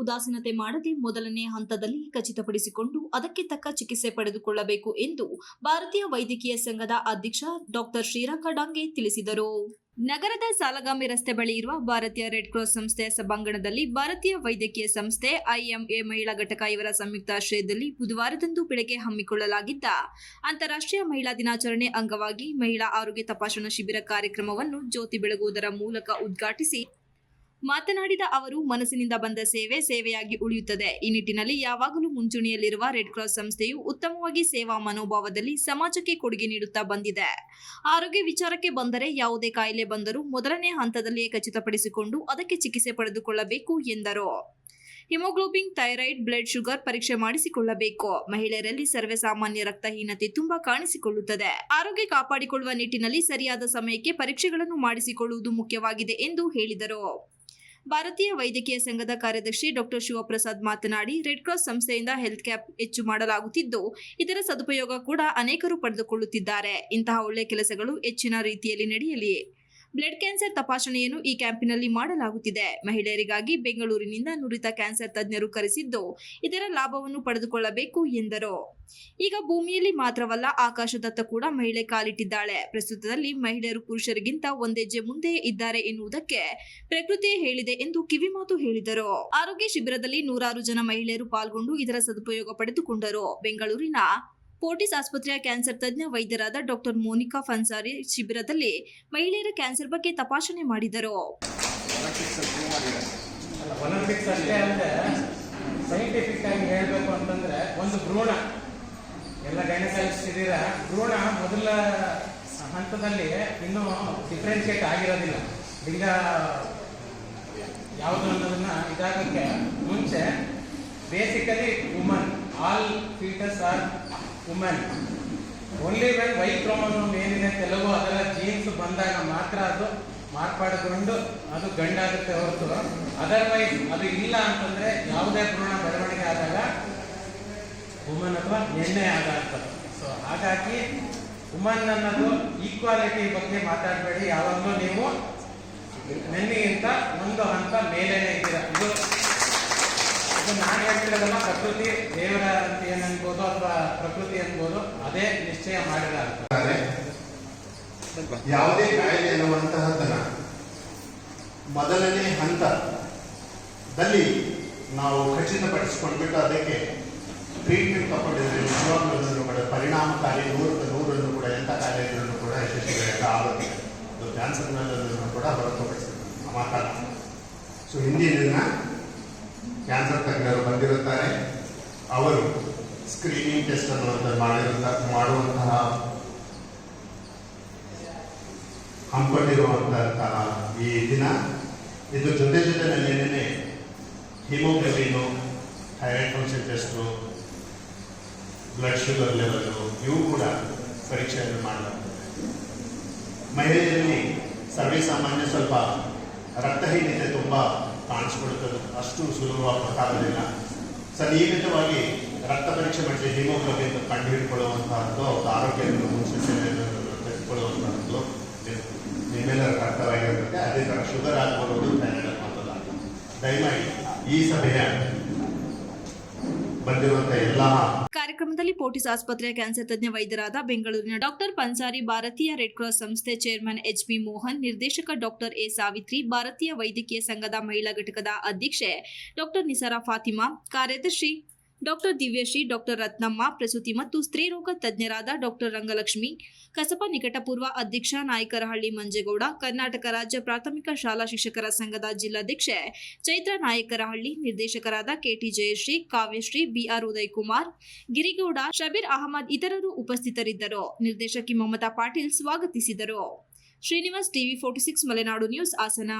ಉದಾಸೀನತೆ ಮಾಡದೆ ಮೊದಲನೇ ಹಂತದಲ್ಲಿ ಖಚಿತಪಡಿಸಿಕೊಂಡು ಅದಕ್ಕೆ ತಕ್ಕ ಚಿಕಿತ್ಸೆ ಪಡೆದುಕೊಳ್ಳಬೇಕು ಎಂದು ಭಾರತೀಯ ವೈದ್ಯಕೀಯ ಸಂಘದ ಅಧ್ಯಕ್ಷ ಡಾಕ್ಟರ್ ಶ್ರೀರಂಗ ಡಾಂಗೆ ತಿಳಿಸಿದರು. ನಗರದ ಸಾಲಗಾಮಿ ರಸ್ತೆ ಬಳಿ ಇರುವ ಭಾರತೀಯ ರೆಡ್ ಕ್ರಾಸ್ ಸಂಸ್ಥೆಯ ಸಭಾಂಗಣದಲ್ಲಿ ಭಾರತೀಯ ವೈದ್ಯಕೀಯ ಸಂಸ್ಥೆ ಐಎಂಎ ಮಹಿಳಾ ಘಟಕ ಇವರ ಸಂಯುಕ್ತ ಆಶ್ರಯದಲ್ಲಿ ಬುಧವಾರದಂದು ಬೆಳಗ್ಗೆ ಹಮ್ಮಿಕೊಳ್ಳಲಾಗಿದ್ದ ಅಂತಾರಾಷ್ಟ್ರೀಯ ಮಹಿಳಾ ದಿನಾಚರಣೆ ಅಂಗವಾಗಿ ಮಹಿಳಾ ಆರೋಗ್ಯ ತಪಾಸಣಾ ಶಿಬಿರ ಕಾರ್ಯಕ್ರಮವನ್ನು ಜ್ಯೋತಿ ಬೆಳಗುವುದರ ಮೂಲಕ ಉದ್ಘಾಟಿಸಿ ಮಾತನಾಡಿದ ಅವರು, ಮನಸ್ಸಿನಿಂದ ಬಂದ ಸೇವೆ ಸೇವೆಯಾಗಿ ಉಳಿಯುತ್ತದೆ. ಈ ನಿಟ್ಟಿನಲ್ಲಿ ಯಾವಾಗಲೂ ಮುಂಚೂಣಿಯಲ್ಲಿರುವ ರೆಡ್ ಕ್ರಾಸ್ ಸಂಸ್ಥೆಯು ಉತ್ತಮವಾಗಿ ಸೇವಾ ಮನೋಭಾವದಲ್ಲಿ ಸಮಾಜಕ್ಕೆ ಕೊಡುಗೆ ನೀಡುತ್ತಾ ಬಂದಿದೆ. ಆರೋಗ್ಯ ವಿಚಾರಕ್ಕೆ ಬಂದರೆ ಯಾವುದೇ ಕಾಯಿಲೆ ಬಂದರೂ ಮೊದಲನೇ ಹಂತದಲ್ಲಿಯೇ ಖಚಿತಪಡಿಸಿಕೊಂಡು ಅದಕ್ಕೆ ಚಿಕಿತ್ಸೆ ಪಡೆದುಕೊಳ್ಳಬೇಕು ಎಂದರು. ಹಿಮೋಗ್ಲೋಬಿನ್ ಥೈರಾಯ್ಡ್ ಬ್ಲಡ್ ಶುಗರ್ ಪರೀಕ್ಷೆ ಮಾಡಿಸಿಕೊಳ್ಳಬೇಕು. ಮಹಿಳೆಯರಲ್ಲಿ ಸರ್ವೇಸಾಮಾನ್ಯ ರಕ್ತಹೀನತೆ ತುಂಬಾ ಕಾಣಿಸಿಕೊಳ್ಳುತ್ತದೆ. ಆರೋಗ್ಯ ಕಾಪಾಡಿಕೊಳ್ಳುವ ನಿಟ್ಟಿನಲ್ಲಿ ಸರಿಯಾದ ಸಮಯಕ್ಕೆ ಪರೀಕ್ಷೆಗಳನ್ನು ಮಾಡಿಸಿಕೊಳ್ಳುವುದು ಮುಖ್ಯವಾಗಿದೆ ಎಂದು ಹೇಳಿದರು. ಭಾರತೀಯ ವೈದ್ಯಕೀಯ ಸಂಘದ ಕಾರ್ಯದರ್ಶಿ ಡಾಕ್ಟರ್ ಶಿವಪ್ರಸಾದ್ ಮಾತನಾಡಿ, ರೆಡ್ ಕ್ರಾಸ್ ಸಂಸ್ಥೆಯಿಂದ ಹೆಲ್ತ್ ಕ್ಯಾಪ್ ಹೆಚ್ಚು ಮಾಡಲಾಗುತ್ತಿದ್ದು, ಇದರ ಸದುಪಯೋಗ ಕೂಡ ಅನೇಕರು ಪಡೆದುಕೊಳ್ಳುತ್ತಿದ್ದಾರೆ. ಇಂತಹ ಒಳ್ಳೆಯ ಕೆಲಸಗಳು ಹೆಚ್ಚಿನ ರೀತಿಯಲ್ಲಿ ನಡೆಯಲಿ ಬ್ಲಡ್ ಕ್ಯಾನ್ಸರ್ ತಪಾಸಣೆಯನ್ನು ಈ ಕ್ಯಾಂಪಿನಲ್ಲಿ ಮಾಡಲಾಗುತ್ತಿದೆ. ಮಹಿಳೆಯರಿಗಾಗಿ ಬೆಂಗಳೂರಿನಿಂದ ನುರಿತ ಕ್ಯಾನ್ಸರ್ ತಜ್ಞರು ಕರೆಸಿದ್ದು, ಇದರ ಲಾಭವನ್ನು ಪಡೆದುಕೊಳ್ಳಬೇಕು ಎಂದರು. ಈಗ ಭೂಮಿಯಲ್ಲಿ ಮಾತ್ರವಲ್ಲ, ಆಕಾಶದತ್ತ ಕೂಡ ಮಹಿಳೆ ಕಾಲಿಟ್ಟಿದ್ದಾಳೆ. ಪ್ರಸ್ತುತದಲ್ಲಿ ಮಹಿಳೆಯರು ಪುರುಷರಿಗಿಂತ ಒಂದೆಜ್ಜೆ ಮುಂದೆ ಇದ್ದಾರೆ ಎನ್ನುವುದಕ್ಕೆ ಪ್ರಕೃತಿಯೇ ಹೇಳಿದೆ ಎಂದು ಕಿವಿಮಾತು ಹೇಳಿದರು. ಆರೋಗ್ಯ ಶಿಬಿರದಲ್ಲಿ ನೂರಾರು ಜನ ಮಹಿಳೆಯರು ಪಾಲ್ಗೊಂಡು ಇದರ ಸದುಪಯೋಗ ಪಡೆದುಕೊಂಡರು. ಬೆಂಗಳೂರಿನ ಪೋರ್ಟಿಸ್ ಆಸ್ಪತ್ರೆಯ ಕ್ಯಾನ್ಸರ್ ತಜ್ಞ ವೈದ್ಯರಾದ ಡಾಕ್ಟರ್ ಮೋನಿಕಾ ಫನ್ಸಾರಿ ಶಿಬಿರದಲ್ಲಿ ಮಹಿಳೆಯರ ಕ್ಯಾನ್ಸರ್ ಬಗ್ಗೆ ತಪಾಸಣೆ ಮಾಡಿದರು. ಸೈಂಟಿಫಿಕ್ ಆಗಿ ಹೇಳಬೇಕು ಅಂತಂದ್ರೆ ಒಂದು ಭ್ರೂಣ. ಎಲ್ಲ ಗೈನಕಾಲಜಿಸ್ಟ್ ಇದ್ದೀರಾ? ಭ್ರೂಣ ಮೊದಲ ಹಂತದಲ್ಲಿ ಇನ್ನೂ ಡಿಫ್ರೆನ್ಶಿಯೇಟ್ ಆಗಿರೋದಿಲ್ಲ. ಲಿಂಗ ಯಾವುದು ಅನ್ನೋದನ್ನ ಇದಾಗಕ್ಕೆ ಮುಂಚೆ basically woman all features are women only when Y chromosome ಏನಿದೆ ಕೆಲವು ಅದರ ಜೀನ್ಸ್ ಬಂದಾಗ ಮಾತ್ರ ಅದು ಮಾರ್ಪಾಡಿಕೊಂಡು ಅದು ಗಂಡಾಗುತ್ತೆ ಹೊರತು. ಅದರ್ವೈಸ್ ಅದು ಇಲ್ಲ ಅಂತಂದ್ರೆ ಯಾವುದೇ ಭ್ರೂಣ ಬೆಳವಣಿಗೆ ಆದಾಗ ವುಮನ್ ಅಥವಾ ಎಣ್ಣೆ ಆಗ ಆಗ್ತದೆ ಸೊ ಹಾಗಾಗಿ ವುಮನ್ ಅನ್ನೋದು ಈಕ್ವಾಲಿಟಿ ಬಗ್ಗೆ ಮಾತಾಡಬೇಡಿ. ಯಾವಾಗಲೂ ನೀವು ನೆನ್ನೆಗಿಂತ ಒಂದು ಹಂತ ಮೇಲೇನೆ ಇದ್ದೀರಾ. ಇದು ನಾನು ಹೇಳ್ತಿರೋದಲ್ಲ, ಪ್ರಕೃತಿ ದೇವರ ಅಂತ ಏನ್ ಅನ್ಬೋದು ಅಥವಾ ಪ್ರಕೃತಿ ಅನ್ಬೋದು, ಅದೇ ನಿಶ್ಚಯ ಮಾಡಿದ್ದಾರೆ. ಯಾವುದೇ ಕಾಯಿಲೆ ಅನ್ನುವಂತಹದ್ದನ್ನ ಮೊದಲನೇ ಹಂತದಲ್ಲಿ ನಾವು ಖಚಿತಪಡಿಸಿಕೊಂಡ್ಬಿಟ್ಟು ಅದಕ್ಕೆ ಟ್ರೀಟ್ಮೆಂಟ್ ತಗೊಂಡಿದ್ರೆ ನಿಜವಾಗ್ಲೂ ಕೂಡ ಪರಿಣಾಮಕಾರಿ ನೂರು ನೂರನ್ನು ಕೂಡ ಎಂಥ ಕಾಯಿಲೆಗಳನ್ನು ಕೂಡ ಯಶಸ್ವಿಯಾಗಿ ಆಗುತ್ತೆ ಕ್ಯಾನ್ಸರ್ನಲ್ಲೂ ಕೂಡ ಹೊರತುಪಡಿಸಿದ್ರು ಮಾತಾಡ ಸೊ ಹಿಂದಿನ ದಿನ ಕ್ಯಾನ್ಸರ್ ತಜ್ಞರು ಬಂದಿರುತ್ತಾರೆ. ಅವರು ಸ್ಕ್ರೀನಿಂಗ್ ಟೆಸ್ಟ್ ಅನ್ನುವಂಥ ಮಾಡಿರುತ್ತ, ಮಾಡುವಂತಹ ಹಮ್ಮಿಕೊಂಡಿರುವಂತಹ ಈ ದಿನ. ಇದು ಜೊತೆ ಜೊತೆನಲ್ಲೇನೆ haemoglobin thyroid function test blood sugar level ಇವು ಕೂಡ ಪರೀಕ್ಷೆಯನ್ನು ಮಾಡಲಾಗ್ತದೆ. ಮಹಿಳೆಯರಲ್ಲಿ ಸರ್ವೇಸಾಮಾನ್ಯ ಸ್ವಲ್ಪ ರಕ್ತಹೀನತೆ ತುಂಬ ಕಾಣಿಸ್ಕೊಳ್ತದೆ. ಅಷ್ಟು ಸುಲಭವಾಗಿ ಗೊತ್ತಾಗೋದಿಲ್ಲ ಸೊ ನಿಯಮಿತವಾಗಿ ರಕ್ತ ಪರೀಕ್ಷೆ ಮಾಡಿಸಿ ಹಿಮೋಗ್ಲೋಬಿನ್ ಕಂಡು ಹಿಡ್ಕೊಳ್ಳುವಂತಹದ್ದು ಅವ್ರ ಆರೋಗ್ಯವನ್ನು ಮುಂಚಿಸಿಕೊಳ್ಳುವಂತಹದ್ದು ನಿಮ್ಮೆಲ್ಲರ ಕರ್ತವ್ಯವಾಗಿರುತ್ತೆ ಅದೇ ಥರ ಶುಗರ್ ಆಗಬಹುದು ಥೈರಾಯ್ಡ್ ಆಗ್ಬೋದಲ್ಲ ದಯಮಾಡಿ ಈ ಸಭೆಯ ಕಾರ್ಯಕ್ರಮದಲ್ಲಿ ಪೋಟಿಸ್ ಆಸ್ಪತ್ರೆಯ ಕ್ಯಾನ್ಸರ್ ತಜ್ಞ ವೈದ್ಯರಾದ ಬೆಂಗಳೂರಿನ ಡಾಕ್ಟರ್ ಪನ್ಸಾರಿ ಭಾರತೀಯ ರೆಡ್ ಕ್ರಾಸ್ ಸಂಸ್ಥೆ ಚೇರ್ಮನ್ ಎಚ್ ಪಿ ಮೋಹನ್, ನಿರ್ದೇಶಕ ಡಾಕ್ಟರ್ ಎ ಸಾವಿತ್ರಿ, ಭಾರತೀಯ ವೈದ್ಯಕೀಯ ಸಂಘದ ಮಹಿಳಾ ಘಟಕದ ಅಧ್ಯಕ್ಷೆ ಡಾಕ್ಟರ್ ನಿಸಾರಾ ಫಾತಿಮಾ, ಕಾರ್ಯದರ್ಶಿ ಡಾಕ್ಟರ್ ದಿವ್ಯಶ್ರೀ, ಡಾಕ್ಟರ್ ರತ್ನಮ್ಮ, ಪ್ರಸೂತಿ ಮತ್ತು ಸ್ತ್ರೀರೋಗ ತಜ್ಞರಾದ ಡಾಕ್ಟರ್ ರಂಗಲಕ್ಷ್ಮಿ, ಕಸಬಾ ನಿಕಟಪೂರ್ವ ಅಧ್ಯಕ್ಷ ನಾಯಕರಹಳ್ಳಿ ಮಂಜೇಗೌಡ, ಕರ್ನಾಟಕ ರಾಜ್ಯ ಪ್ರಾಥಮಿಕ ಶಾಲಾ ಶಿಕ್ಷಕರ ಸಂಘದ ಜಿಲ್ಲಾಧ್ಯಕ್ಷೆ ಚೈತ್ರ ನಾಯಕರಹಳ್ಳಿ, ನಿರ್ದೇಶಕರಾದ K T Jayashree, Kavyashree B R Uday Kumar Girigowda, Shabbir Ahmed ಇತರರು ಉಪಸ್ಥಿತರಿದ್ದರು. ನಿರ್ದೇಶಕಿ ಮಮತಾ ಪಾಟೀಲ್ ಸ್ವಾಗತಿಸಿದರು. Srinivas TV forty six Malenadu news Hassan.